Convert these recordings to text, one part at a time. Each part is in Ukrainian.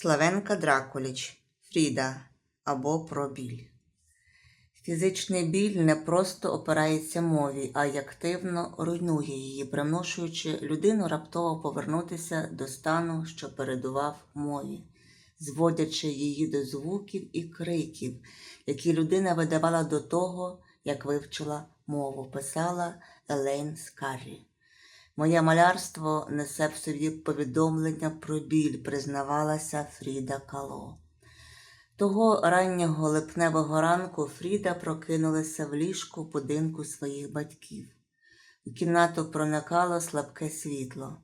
Славенка Дракуліч, Фріда або про біль. Фізичний біль не просто опирається мові, а й активно руйнує її, примушуючи людину раптово повернутися до стану, що передував мові, зводячи її до звуків і криків, які людина видавала до того, як вивчила мову, писала Елейн Скаррі. Моє малярство несе в собі повідомлення про біль, признавалася Фріда Кало. Того раннього липневого ранку Фріда прокинулася в ліжку будинку своїх батьків. У кімнату проникало слабке світло.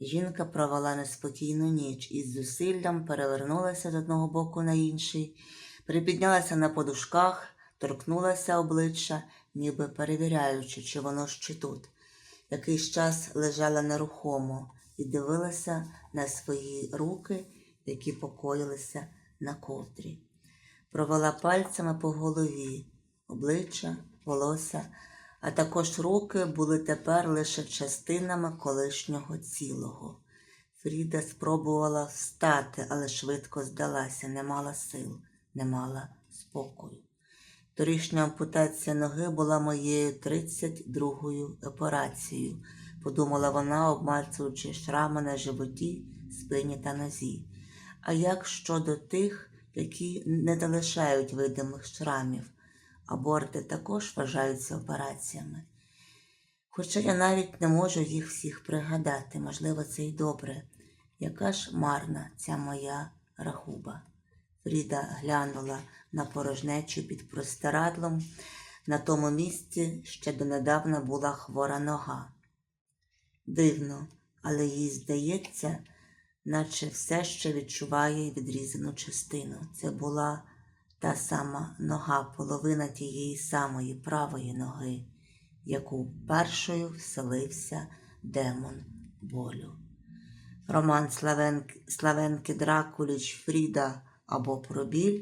Жінка провела неспокійну ніч і з зусиллям перевернулася з одного боку на інший, припіднялася на подушках, торкнулася обличчя, ніби перевіряючи, чи воно ще тут. Якийсь час лежала нерухомо і дивилася на свої руки, які покоїлися на ковдрі. Провела пальцями по голові, обличчя, волосся, а також руки були тепер лише частинами колишнього цілого. Фріда спробувала встати, але швидко здалася, не мала сил, не мала спокою. Торішня ампутація ноги була моєю 32-ю операцією, подумала вона, обмацуючи шрами на животі, спині та нозі. А як щодо тих, які не залишають видимих шрамів, аборти також вважаються операціями. Хоча я навіть не можу їх всіх пригадати, можливо, це й добре. Яка ж марна ця моя рахуба. Фріда глянула на порожнечу під простирадлом. На тому місці ще донедавна була хвора нога. Дивно, але їй здається, наче все ще відчуває відрізану частину. Це була та сама нога, половина тієї самої правої ноги, яку першою вселився демон болю. Роман Славенки, Дракуліч Фріда або Пробіль,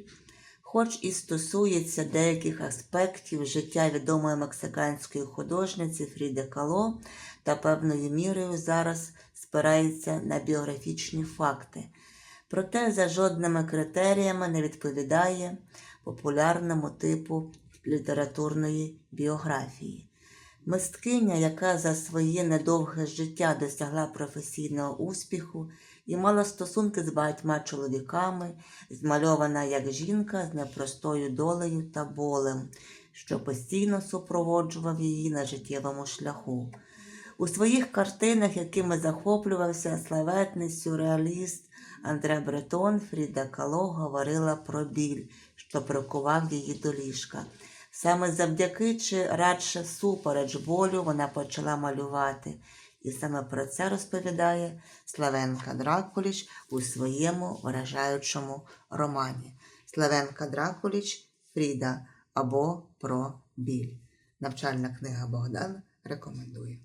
хоч і стосується деяких аспектів життя відомої мексиканської художниці Фріди Кало та певною мірою зараз спирається на біографічні факти, проте за жодними критеріями не відповідає популярному типу літературної біографії. Мисткиня, яка за своє недовге життя досягла професійного успіху і мала стосунки з багатьма чоловіками, змальована як жінка з непростою долею та болем, що постійно супроводжував її на життєвому шляху. У своїх картинах, якими захоплювався славетний сюрреаліст Андре Бретон, Фріда Кало говорила про біль, що прикував її до ліжка. Саме завдяки чи радше супереч болю вона почала малювати. І саме про це розповідає Славенка Дракуліч у своєму вражаючому романі. Славенка Дракуліч Фріда або про біль. Навчальна книга Богдан рекомендує.